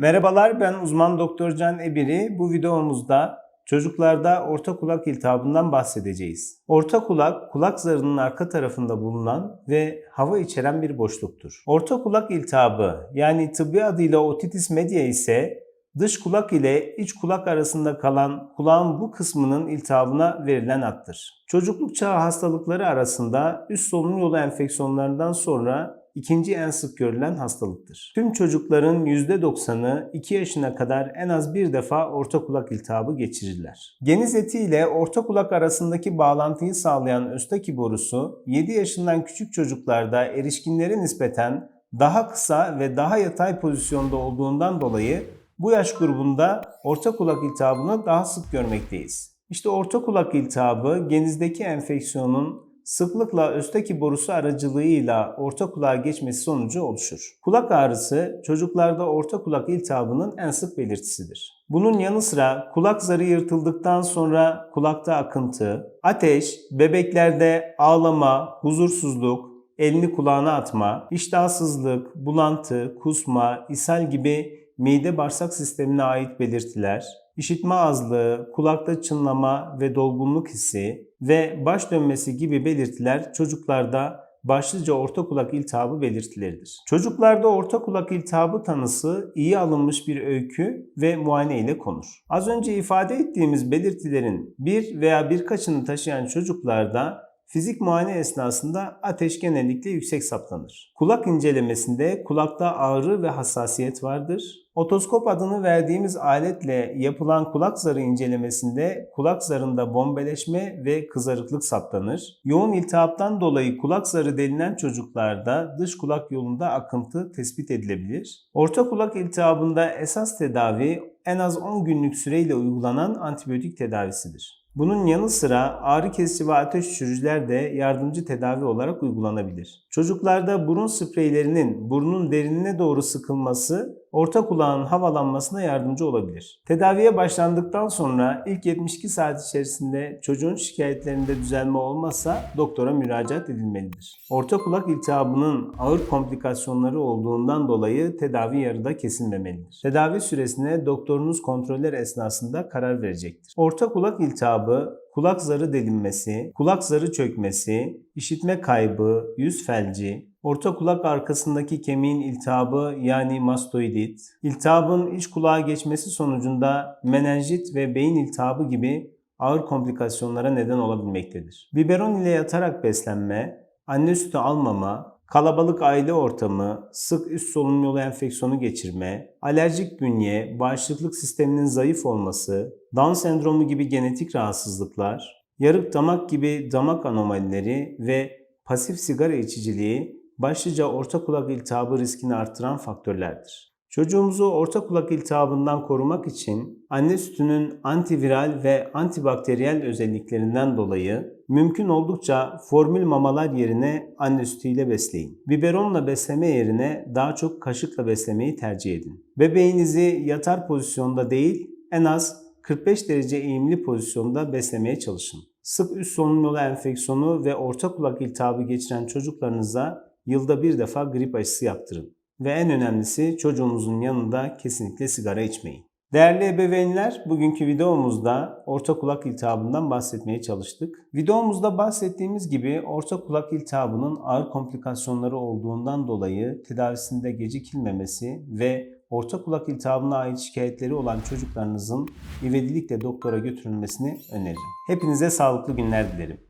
Merhabalar ben uzman doktor Can Ebiri. Bu videomuzda çocuklarda orta kulak iltihabından bahsedeceğiz. Orta kulak, kulak zarının arka tarafında bulunan ve hava içeren bir boşluktur. Orta kulak iltihabı yani tıbbi adıyla otitis media ise dış kulak ile iç kulak arasında kalan kulağın bu kısmının iltihabına verilen addır. Çocukluk çağı hastalıkları arasında üst solunum yolu enfeksiyonlarından sonra ikinci en sık görülen hastalıktır. Tüm çocukların %90'ı 2 yaşına kadar en az bir defa orta kulak iltihabı geçirirler. Geniz eti ile orta kulak arasındaki bağlantıyı sağlayan östaki borusu 7 yaşından küçük çocuklarda erişkinlere nispeten daha kısa ve daha yatay pozisyonda olduğundan dolayı bu yaş grubunda orta kulak iltihabını daha sık görmekteyiz. İşte orta kulak iltihabı genizdeki enfeksiyonun sıklıkla östaki borusu aracılığıyla orta kulağa geçmesi sonucu oluşur. Kulak ağrısı çocuklarda orta kulak iltihabının en sık belirtisidir. Bunun yanı sıra kulak zarı yırtıldıktan sonra kulakta akıntı, ateş, bebeklerde ağlama, huzursuzluk, elini kulağına atma, iştahsızlık, bulantı, kusma, ishal gibi mide bağırsak sistemine ait belirtiler, işitme azlığı, kulakta çınlama ve dolgunluk hissi ve baş dönmesi gibi belirtiler çocuklarda başlıca orta kulak iltihabı belirtileridir. Çocuklarda orta kulak iltihabı tanısı iyi alınmış bir öykü ve muayene ile konur. Az önce ifade ettiğimiz belirtilerin bir veya birkaçını taşıyan çocuklarda Fizik muayene esnasında ateş genellikle yüksek saptanır. Kulak incelemesinde kulakta ağrı ve hassasiyet vardır. Otoskop adını verdiğimiz aletle yapılan kulak zarı incelemesinde kulak zarında bombeleşme ve kızarıklık saptanır. Yoğun iltihaptan dolayı kulak zarı delinen çocuklarda dış kulak yolunda akıntı tespit edilebilir. Orta kulak iltihabında esas tedavi en az 10 günlük süreyle uygulanan antibiyotik tedavisidir. Bunun yanı sıra ağrı kesici ve ateş düşürücüler de yardımcı tedavi olarak uygulanabilir. Çocuklarda burun spreylerinin burnun derinine doğru sıkılması orta kulağın havalanmasına yardımcı olabilir. Tedaviye başlandıktan sonra ilk 72 saat içerisinde çocuğun şikayetlerinde düzelme olmazsa doktora müracaat edilmelidir. Orta kulak iltihabının ağır komplikasyonları olduğundan dolayı tedavi yarıda kesilmemelidir. Tedavi süresine doktorunuz kontroller esnasında karar verecektir. Orta kulak iltihabı kulak zarı delinmesi, kulak zarı çökmesi, işitme kaybı, yüz felci, orta kulak arkasındaki kemiğin iltihabı yani mastoidit, iltihabın iç kulağa geçmesi sonucunda menenjit ve beyin iltihabı gibi ağır komplikasyonlara neden olabilmektedir. Biberon ile yatarak beslenme, anne sütü almama, kalabalık aile ortamı, sık üst solunum yolu enfeksiyonu geçirme, alerjik bünye, bağışıklık sisteminin zayıf olması, Down sendromu gibi genetik rahatsızlıklar, yarık damak gibi damak anomalileri ve pasif sigara içiciliği başlıca orta kulak iltihabı riskini artıran faktörlerdir. Çocuğumuzu orta kulak iltihabından korumak için anne sütünün antiviral ve antibakteriyel özelliklerinden dolayı mümkün oldukça formül mamalar yerine anne sütüyle besleyin. Biberonla besleme yerine daha çok kaşıkla beslemeyi tercih edin. Bebeğinizi yatar pozisyonda değil en az 45 derece eğimli pozisyonda beslemeye çalışın. Sık üst solunum yolu enfeksiyonu ve orta kulak iltihabı geçiren çocuklarınıza yılda bir defa grip aşısı yaptırın. Ve en önemlisi çocuğunuzun yanında kesinlikle sigara içmeyin. Değerli ebeveynler, bugünkü videomuzda orta kulak iltihabından bahsetmeye çalıştık. Videomuzda bahsettiğimiz gibi orta kulak iltihabının ağır komplikasyonları olduğundan dolayı tedavisinde gecikilmemesi ve orta kulak iltihabına ait şikayetleri olan çocuklarınızın ivedilikle doktora götürülmesini öneririm. Hepinize sağlıklı günler dilerim.